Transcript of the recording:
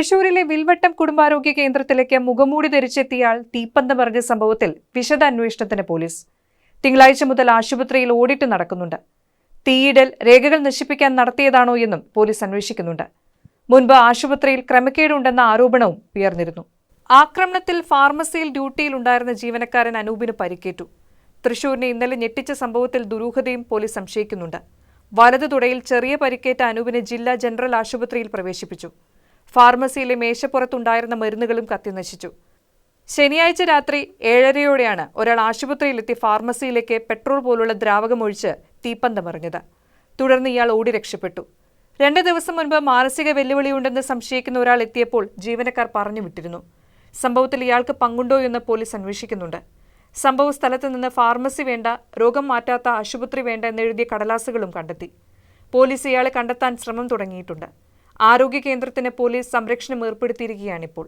തൃശൂരിലെ വിൽവട്ടം കുടുംബാരോഗ്യ കേന്ദ്രത്തിലേക്ക് മുഖമൂടി ധരിച്ചെത്തിയാൾ തീപ്പന്തം പറഞ്ഞ സംഭവത്തിൽ വിശദ അന്വേഷണത്തിന് പോലീസ്. തിങ്കളാഴ്ച മുതൽ ആശുപത്രിയിൽ ഓഡിറ്റ് നടക്കുന്നുണ്ട്. തീയിടൽ രേഖകൾ നശിപ്പിക്കാൻ നടത്തിയതാണോ എന്നും പോലീസ് അന്വേഷിക്കുന്നുണ്ട്. മുൻപ് ആശുപത്രിയിൽ ക്രമക്കേടുണ്ടെന്ന ആരോപണവും ഉയർന്നിരുന്നു. ആക്രമണത്തിൽ ഫാർമസിയിൽ ഡ്യൂട്ടിയിലുണ്ടായിരുന്ന ജീവനക്കാരൻ അനൂപിന് പരിക്കേറ്റു. തൃശൂരിനെ ഇന്നലെ ഞെട്ടിച്ച സംഭവത്തിൽ ദുരൂഹതയും പോലീസ് സംശയിക്കുന്നുണ്ട്. വലതു തുടയിൽ ചെറിയ പരിക്കേറ്റ അനൂപിനെ ജില്ലാ ജനറൽ ആശുപത്രിയിൽ പ്രവേശിപ്പിച്ചു. ഫാർമസിയിലെ മേശപ്പുറത്തുണ്ടായിരുന്ന മരുന്നുകളും കത്തിനശിച്ചു ശനിയാഴ്ച രാത്രി ഏഴരയോടെയാണ് ഒരാൾ ആശുപത്രിയിലെത്തി ഫാർമസിയിലേക്ക് പെട്രോൾ പോലുള്ള ദ്രാവകമൊഴിച്ച് തീപ്പന്തമറിഞ്ഞത് തുടർന്ന് ഇയാൾ ഓടി രക്ഷപ്പെട്ടു. രണ്ട് ദിവസം മുൻപ് മാനസിക വെല്ലുവിളിയുണ്ടെന്ന് സംശയിക്കുന്ന ഒരാൾ എത്തിയപ്പോൾ ജീവനക്കാർ പറഞ്ഞു വിട്ടിരുന്നു. സംഭവത്തിൽ ഇയാൾക്ക് പങ്കുണ്ടോ എന്ന് പോലീസ് അന്വേഷിക്കുന്നുണ്ട്. സംഭവ സ്ഥലത്ത് നിന്ന് ഫാർമസി വേണ്ട രോഗം മാറ്റാത്ത ആശുപത്രി വേണ്ട എന്നെഴുതിയ കടലാസുകളും കണ്ടെത്തി. പോലീസ് ഇയാളെ കണ്ടെത്താൻ ശ്രമം തുടങ്ങിയിട്ടുണ്ട്. ആരോഗ്യ കേന്ദ്രത്തിന് പോലീസ് സംരക്ഷണം ഏർപ്പെടുത്തിയിരിക്കുകയാണിപ്പോൾ.